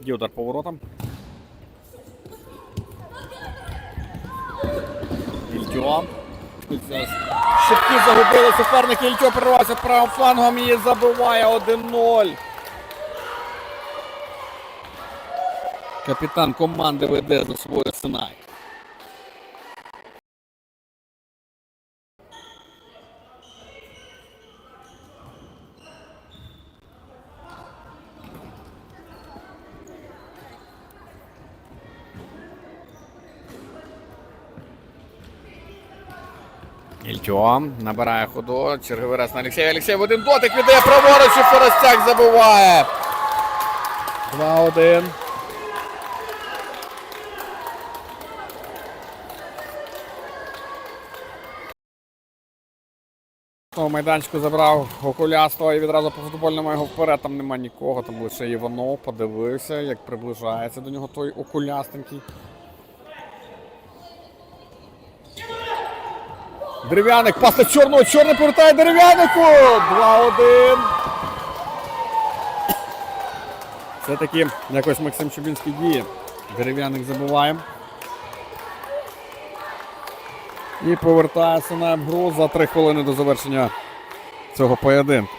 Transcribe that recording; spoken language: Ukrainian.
Є удар по воротам. Ільтьо. Шипки загубили суперники. Ільтьо перервався правим флангом і забиває 1-0. Капітан команди веде за собою Синай. Ільтьо набирає ходу. Черговий раз на Олексія. Олексій в один дотик віддає праворуч і Форостяк забиває. 2-1. Того майданчику забрав окуляство і відразу по футбольному його вперед. Там нема нікого, там лише Іванов подивився, як приближається до нього той окулястенький. Дерев'яник, пас чорного, чорний повертає дерев'янику! 2-1. Все-таки якось Максим Чубінський діє. Дерев'яник забуває. І повертається на гру за 3 хвилини до завершення цього поєдинку.